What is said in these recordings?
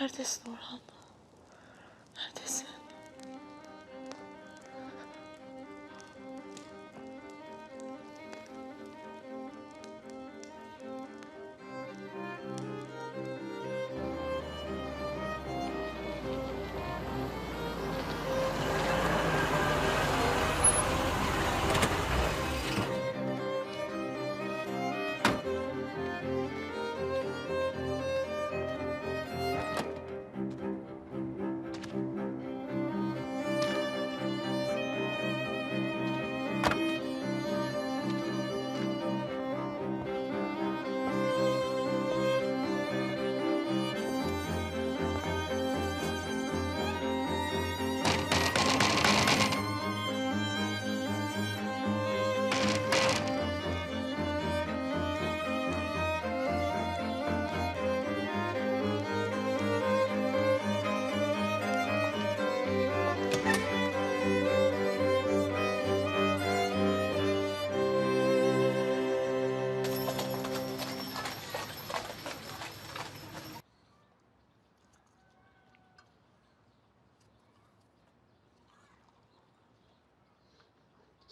Neredesin Orhan?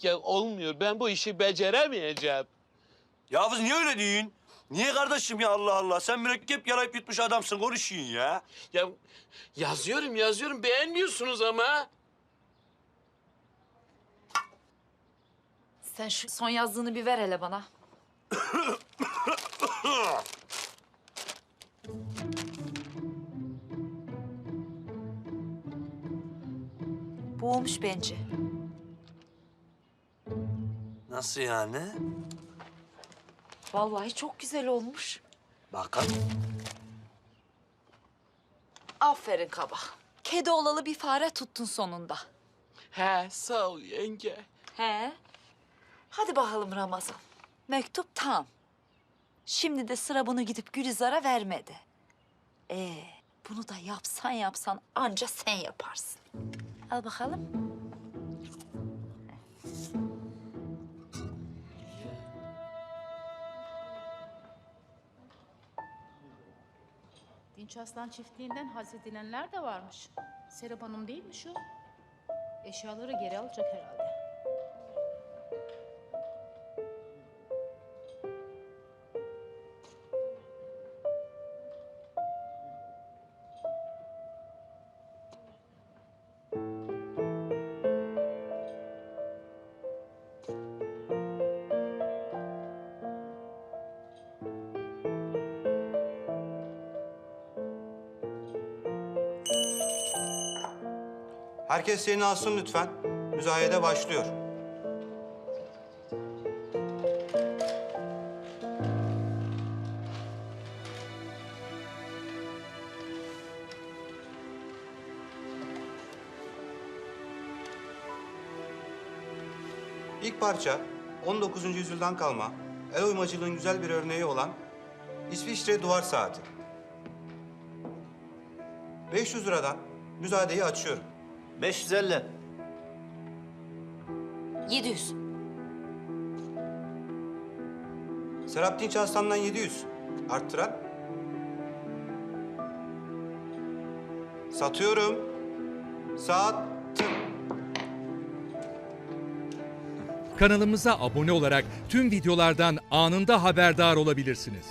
Ya olmuyor. Ben bu işi beceremeyeceğim. Yavuz niye öyle diyorsun? Niye kardeşim ya Allah Allah? Sen mürekkep yalayıp yutmuş adamsın konuşun ya. Ya yazıyorum yazıyorum beğenmiyorsunuz ama. Sen şu son yazdığını bir ver hele bana. Bu olmuş bence. Nasıl yani? Vallahi çok güzel olmuş. Bakalım. Aferin kaba. Kedi olalı bir fare tuttun sonunda. He sağ ol yenge. He. Hadi bakalım Ramazan. Mektup tam. Şimdi de sıra bunu gidip Gülizar'a vermedi. Ee, bunu da yapsan yapsan anca sen yaparsın. Al bakalım. Dinç Aslan çiftliğinden haz edilenler de varmış. Serap Hanım değil mi şu? Eşyaları geri alacak herhalde. Herkes yerini alsın lütfen. Müzayede başlıyor. İlk parça 19. yüzyıldan kalma el oymacılığın güzel bir örneği olan İsviçre duvar saati. 500 liradan müzayedeyi açıyorum. 550. 700. Serap Dinç Aslan'dan 700. Arttıran. Satıyorum. Sattım. Kanalımıza abone olarak tüm videolardan anında haberdar olabilirsiniz.